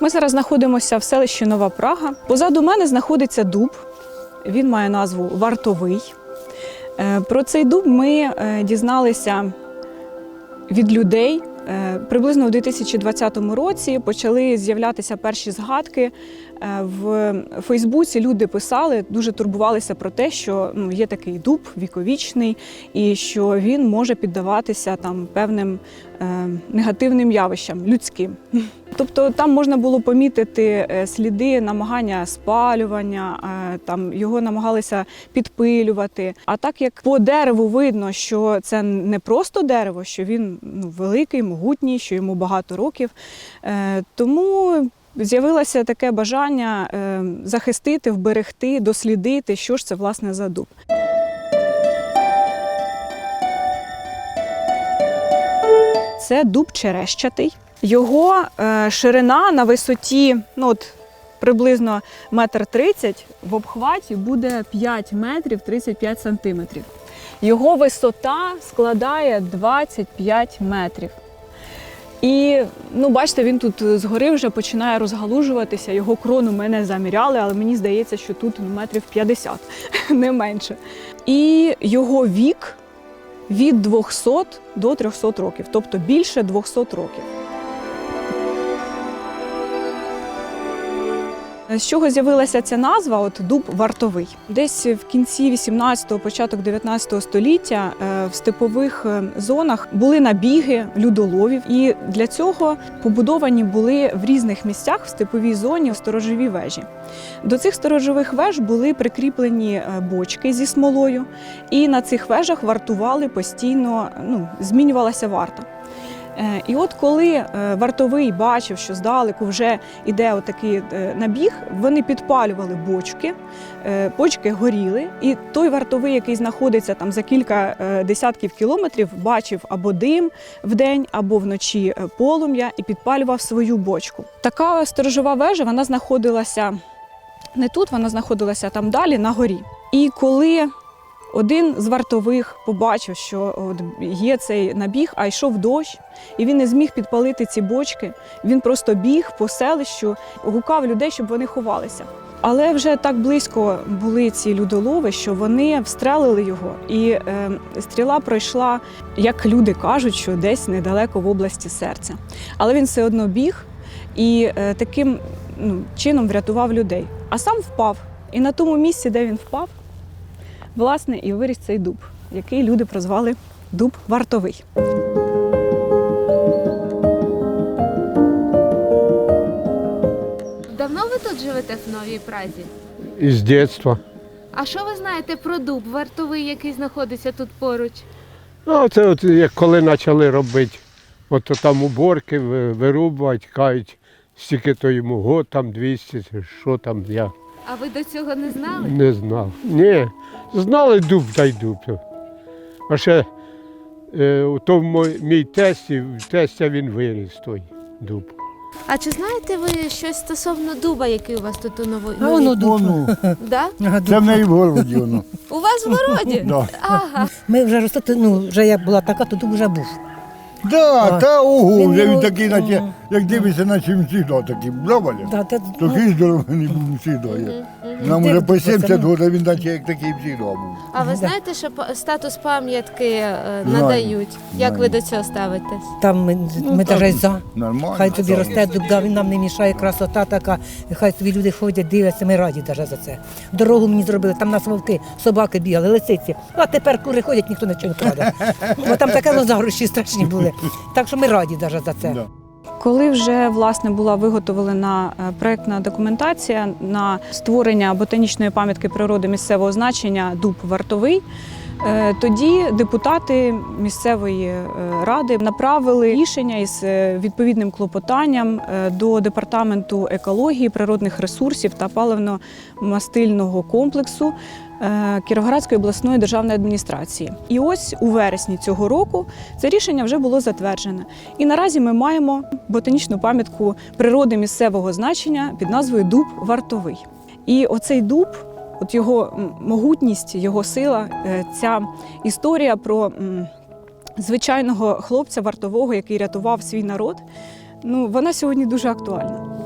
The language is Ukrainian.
Ми зараз знаходимося в селищі Нова Прага. Позаду мене знаходиться дуб. Він має назву Вартовий. Е, Про цей дуб ми е, дізналися від людей. Е, Приблизно у 2020 році почали з'являтися перші згадки. В Фейсбуці люди писали, дуже турбувалися про те, що ну, є такий дуб віковічний, і що він може піддаватися там певним е, негативним явищам людським. Тобто там можна було помітити е, сліди намагання спалювання, е, там його намагалися підпилювати. А так як по дереву видно, що це не просто дерево, що він ну, великий, могутній, що йому багато років. е, Тому з'явилося таке бажання захистити, вберегти, дослідити, що ж це власне за дуб. Це дуб черещатий. Його е, ширина на висоті ну, от, приблизно метр тридцять, в обхваті буде 5 метрів 35 сантиметрів. Його висота складає 25 метрів. І ну, бачите, він тут згори вже починає розгалужуватися. Його крону ми не заміряли, але мені здається, що тут ну, метрів 50, не менше. І його вік від 200 до 300 років, тобто більше 200 років. З чого з'явилася ця назва? От дуб вартовий. Десь в кінці 18-го, початок 19 століття е, в степових е, зонах були набіги людоловів, і для цього побудовані були в різних місцях в степовій зоні сторожові вежі. До цих сторожових веж були прикріплені е, бочки зі смолою, і на цих вежах вартували постійно, ну, змінювалася варта. Е, І от коли е, вартовий бачив, що здалеку вже йде отакий е, набіг, вони підпалювали бочки, бочки горіли, і той вартовий, який знаходиться там за кілька десятків кілометрів, бачив або дим вдень, або вночі полум'я і підпалював свою бочку. Така сторожова вежа вона знаходилася не тут, вона знаходилася там далі на горі. І коли один з вартових побачив, що от є цей набіг, а йшов дощ, і він не зміг підпалити ці бочки. Він просто біг по селищу, гукав людей, щоб вони ховалися. Але вже так близько були ці людолови, що вони встрелили його, і е, стріла пройшла, як люди кажуть, що десь недалеко в області серця. Але він все одно біг і е, таким ну, чином врятував людей. А сам впав. І на тому місці, де він впав, власне, і виріс цей дуб, який люди прозвали дуб вартовий. Давно ви тут живете в Новій Празі? Із дитинства. А що ви знаєте про дуб вартовий, який знаходиться тут поруч? Ну, це от як коли почали робити, от то там уборки ви- вирубувати, кажуть, стільки то йому год, там 200, що там, я А ви до цього не знали? не знав. Ні, знали дуб та й дуб. А ще е, у тому мій тесті, в тестя він виріс той дуб. А чи знаєте ви щось стосовно дуба, який у вас тут у новій? А воно дуб. Да? Це в неї в городі воно. У вас в городі? Да. Ага. Ми вже ростати, ну вже як була така, то дуб вже був. Да, та ого, Він вже він такий, наче. Як дивиться, наче він завжди такий. Браваля. Да, те, Такий здоровий був завжди. Нам вже по 70 ну. років, він наче як такий завжди був. А ви знаєте, що па- статус пам'ятки е, Знаю. надають? Як ви до цього ставитесь? там ми, Ну, ми за. Нормально. Хай тобі росте він нам не мішає, красота така. І Хай тобі люди ходять, дивляться, ми раді даже за це. Дорогу мені зробили, там нас вовки, собаки бігали, лисиці. А тепер кури ходять, ніхто нічого не краде. Бо там таке лоза гроші страшні були. Так що ми раді даже за це. Да. Коли вже власне була виготовлена е, проектна документація на створення ботанічної пам'ятки природи місцевого значення дуб вартовий. е, Тоді депутати місцевої е, ради направили рішення із відповідним клопотанням до департаменту екології, природних ресурсів та паливно-мастильного комплексу Кіровоградської обласної державної адміністрації. І ось у вересні цього року це рішення вже було затверджене. І наразі ми маємо ботанічну пам'ятку природи місцевого значення під назвою Дуб Вартовий. І оцей дуб, от його могутність, його сила, е, ця історія про звичайного хлопця вартового, який рятував свій народ. Ну, вона сьогодні дуже актуальна.